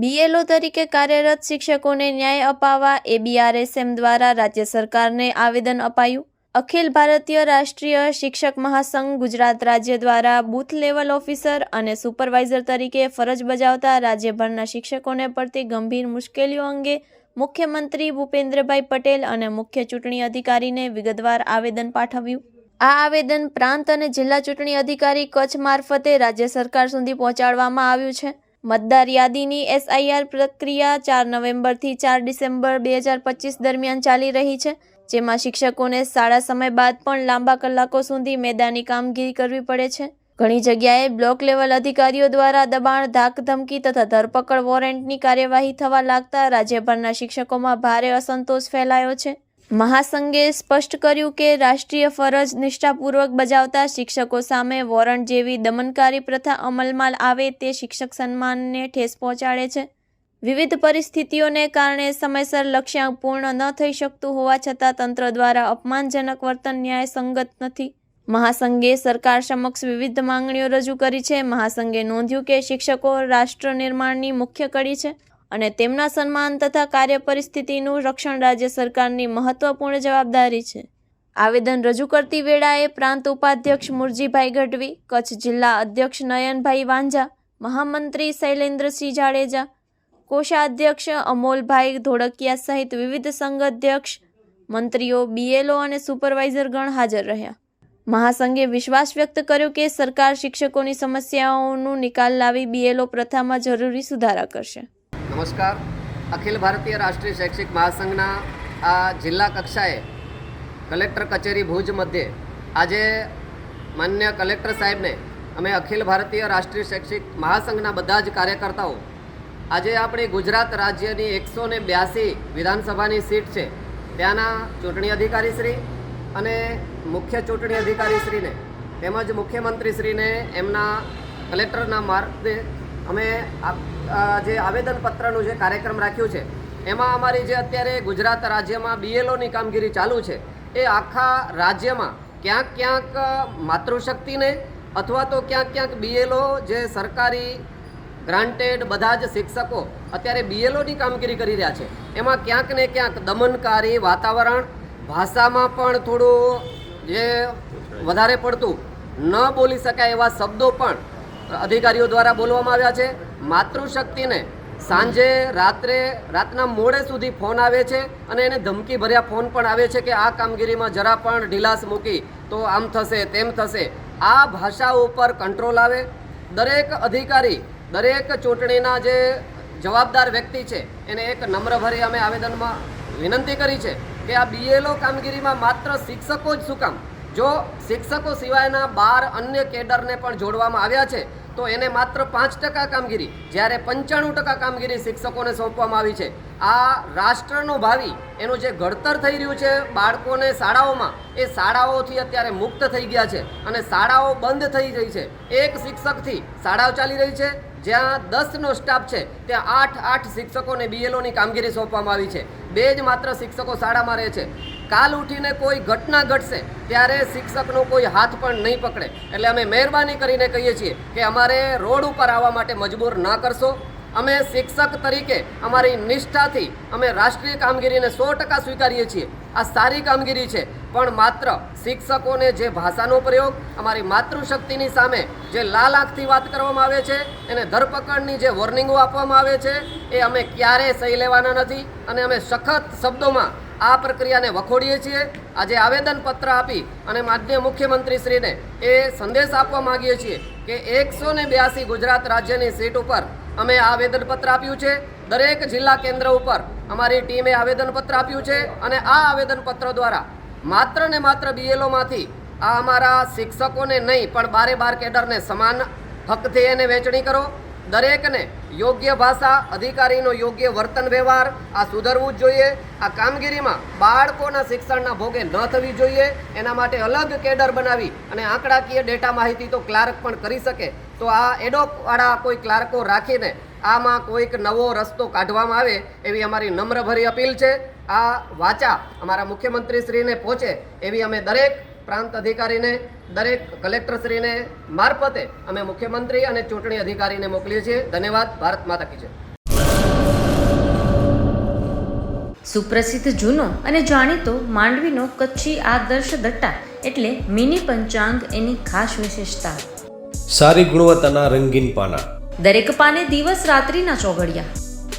BLO તરીકે કાર્યરત શિક્ષકોને ન્યાય અપાવવા એબીઆરએસએમ દ્વારા રાજ્ય સરકારને આવેદન અપાયું. અખિલ ભારતીય રાષ્ટ્રીય શિક્ષક મહાસંઘ ગુજરાત રાજ્ય દ્વારા બૂથ લેવલ ઓફિસર અને સુપરવાઇઝર તરીકે ફરજ બજાવતા રાજ્યભરના શિક્ષકોને પડતી ગંભીર મુશ્કેલીઓ અંગે મુખ્યમંત્રી ભૂપેન્દ્રભાઈ પટેલ અને મુખ્ય ચૂંટણી અધિકારીને વિગતવાર આવેદન પાઠવ્યું. આ આવેદન પ્રાંત અને જિલ્લા ચૂંટણી અધિકારી કચ્છ મારફતે રાજ્ય સરકાર સુધી પહોંચાડવામાં આવ્યું છે. મતદાર યાદીની એસઆઈઆર પ્રક્રિયા ચાર નવેમ્બરથી ચાર ડિસેમ્બર બે હજાર પચીસ દરમિયાન ચાલી રહી છે, જેમાં શિક્ષકોને શાળા સમય બાદ પણ લાંબા કલાકો સુધી મેદાની કામગીરી કરવી પડે છે. ઘણી જગ્યાએ બ્લોક લેવલ અધિકારીઓ દ્વારા દબાણ ધાક ધમકી તથા ધરપકડ વોરંટની કાર્યવાહી થવા લાગતા રાજ્યભરના શિક્ષકોમાં ભારે અસંતોષ ફેલાયો છે. મહાસંઘે સ્પષ્ટ કર્યું કે રાષ્ટ્રીય ફરજ નિષ્ઠાપૂર્વક બજાવતા શિક્ષકો સામે વોરંટ જેવી દમનકારી પ્રથા અમલમાં આવે તે શિક્ષક સન્માનને ઠેસ પહોંચાડે છે. વિવિધ પરિસ્થિતિઓને કારણે સમયસર લક્ષ્યાંક પૂર્ણ ન થઈ શકતું હોવા છતાં તંત્ર દ્વારા અપમાનજનક વર્તન ન્યાયસંગત નથી. મહાસંઘે સરકાર સમક્ષ વિવિધ માંગણીઓ રજૂ કરી છે. મહાસંઘે નોંધ્યું કે શિક્ષકો રાષ્ટ્ર નિર્માણની મુખ્ય કડી છે. અને તેમના સન્માન તથા કાર્ય પરિસ્થિતિનું રક્ષણ રાજ્ય સરકારની મહત્વપૂર્ણ જવાબદારી છે. આવેદન રજૂ કરતી વેળાએ પ્રાંત ઉપાધ્યક્ષ મુરજીભાઈ ગઢવી, કચ્છ જિલ્લા અધ્યક્ષ નયનભાઈ વાંઝા, મહામંત્રી શૈલેન્દ્રસિંહ જાડેજા, કોષાધ્યક્ષ અમોલભાઈ ધોળકિયા સહિત વિવિધ સંઘ અધ્યક્ષ મંત્રીઓ, બીએલઓ અને સુપરવાઇઝર ગણ હાજર રહ્યા. મહાસંઘે વિશ્વાસ વ્યક્ત કર્યો કે સરકાર શિક્ષકોની સમસ્યાઓનું નિકાલ લાવી બીએલઓ પ્રથામાં જરૂરી સુધારા કરશે. નમસ્કાર. અખિલ ભારતીય રાષ્ટ્રીય શૈક્ષિક મહાસંઘના આ જિલ્લા કક્ષાએ કલેક્ટર કચેરી ભુજ મધ્યે આજે માન્ય કલેક્ટર સાહેબને અમે અખિલ ભારતીય રાષ્ટ્રીય શૈક્ષિક મહાસંઘના બધા જ કાર્યકર્તાઓ આજે આપણી ગુજરાત રાજ્યની એકસો ને બ્યાસી વિધાનસભાની સીટ છે ત્યાંના ચૂંટણી અધિકારી શ્રી અને મુખ્ય ચૂંટણી અધિકારી શ્રીને તેમજ મુખ્યમંત્રીશ્રીને એમના કલેક્ટરના માર્ગે અમે જે આવેદનપત્રનું જે કાર્યક્રમ રાખ્યું છે, એમાં અમારી જે અત્યારે ગુજરાત રાજ્યમાં બીએલઓની કામગીરી ચાલુ છે, એ આખા રાજ્યમાં ક્યાંક ક્યાંક માતૃશક્તિને અથવા તો ક્યાંક ક્યાંક બીએલઓ જે સરકારી ગ્રાન્ટેડ બધા જ શિક્ષકો અત્યારે બીએલઓની કામગીરી કરી રહ્યા છે. એમાં ક્યાંક ને ક્યાંક દમનકારી વાતાવરણ, ભાષામાં પણ થોડું જે વધારે પડતું ન બોલી શકાય એવા શબ્દો પણ અધિકારીઓ દ્વારા બોલવામાં આવ્યા છે. માતૃશક્તિને સાંજે રાત્રે, રાતના મોડે સુધી ફોન આવે છે અને એને ધમકી ભર્યા ફોન પણ આવે છે કે આ કામગીરીમાં જરા પણ ઢીલાસ મૂકી તો આમ થશે, તેમ થશે. આ ભાષા ઉપર કંટ્રોલ આવે. દરેક અધિકારી, દરેક ચૂંટણીના જે જવાબદાર વ્યક્તિ છે, એને એક નમ્રભરી અમે આવેદનમાં વિનંતી કરી છે કે આ બીએલઓ કામગીરીમાં માત્ર શિક્ષકો જ શું કામ? જો શિક્ષકો સિવાયના બાર અન્ય કેડરને પણ જોડવામાં આવ્યા છે તો એને માત્ર પાંચ ટકા કામગીરી, જ્યારે પંચાણું ટકા કામગીરી શિક્ષકોને સોંપવામાં આવી છે. આ રાષ્ટ્રનું ભાવિ, એનું જે ઘડતર થઈ રહ્યું છે બાળકોને શાળાઓમાં, એ શાળાઓથી અત્યારે મુક્ત થઈ ગયા છે અને શાળાઓ બંધ થઈ ગઈ છે. એક શિક્ષકથી શાળાઓ ચાલી રહી છે, જ્યાં દસનો સ્ટાફ છે, ત્યાં આઠ આઠ શિક્ષકોને બીએલઓની કામગીરી સોંપવામાં આવી છે. બે જ માત્ર શિક્ષકો શાળામાં રહે છે. કાલ ઉઠીને કોઈ ઘટના ઘટશે, ત્યારે શિક્ષકનો કોઈ હાથ પણ નહીં પકડે. એટલે અમે મહેરબાની કરીને કહીએ છીએ કે અમારે રોડ ઉપર આવવા માટે મજબૂર ના કરશો. અમે શિક્ષક તરીકે અમારી નિષ્ઠાથી અમે રાષ્ટ્રીય કામગીરીને સો ટકા સ્વીકારીએ છીએ. આ સારી કામગીરી છે, પણ માત્ર શિક્ષકોને જે ભાષાનો પ્રયોગ, અમારી માતૃશક્તિની સામે જે લાલ આંખથી વાત કરવામાં આવે છે, એને ધરપકડની જે વોર્નિંગો આપવામાં આવે છે, એ અમે ક્યારેય સહી લેવાના નથી. અને અમે સખત શબ્દોમાં આ પ્રક્રિયાને વખોડીએ છીએ. આજે આવેદનપત્ર આપી અને માન્ય મુખ્યમંત્રીશ્રીને એ સંદેશ આપવા માગીએ છીએ કે એકસો ને બ્યાસી ગુજરાત રાજ્યની સીટ ઉપર અમે આવેદનપત્ર આપ્યું છે. દરેક જિલ્લા કેન્દ્ર ઉપર અમારી ટીમે આવેદનપત્ર આપ્યું છે અને આ આવેદનપત્ર દ્વારા માત્ર ને માત્ર બીએલઓમાંથી આ અમારા શિક્ષકોને નહીં પણ બારે બાર કેડરને સમાન હકથી એને વહેંચણી કરો. દરેકને યોગ્ય ભાષા, અધિકારીનો યોગ્ય વર્તન વ્યવહાર, આ સુધરવું જ જોઈએ. આ કામગીરીમાં બાળકોના શિક્ષણના ભોગે ન થવી જોઈએ. એના માટે અલગ કેડર બનાવી અને આંકડાકીય ડેટા માહિતી તો ક્લાર્ક પણ કરી શકે. તો આ એડોકવાળા કોઈ ક્લાર્કો રાખીને આમાં કોઈક નવો રસ્તો કાઢવામાં આવે એવી અમારી નમ્રભરી અપીલ છે. આ વાચા અમારા મુખ્યમંત્રીશ્રીને પહોંચે એવી અમે દરેક પ્રાંત અધિકારીને દરેક કલેક્ટરશ્રીને મારફતે અમે મુખ્યમંત્રી અને ચૂંટણી અધિકારીને મોકલીએ છીએ. ધન્યવાદ. ભારત માતા કી જય. સુપ્રસિદ્ધ જૂનો અને જાણીતો માંડવીનો કચ્છી આદર્શ દટ્ટા એટલે મિની પંચાંગ એની ખાસ વિશેષતા. સારી ગુણવત્તાના રંગીન પાના. દરેક પાને દિવસ રાત્રિના ચોઘડિયા.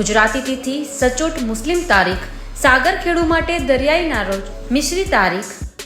ગુજરાતી તિથિ સચોટ મુસ્લિમ તારીખ સાગર ખેડુ માટે દરિયાઈના રોજ મિશ્રી તારીખ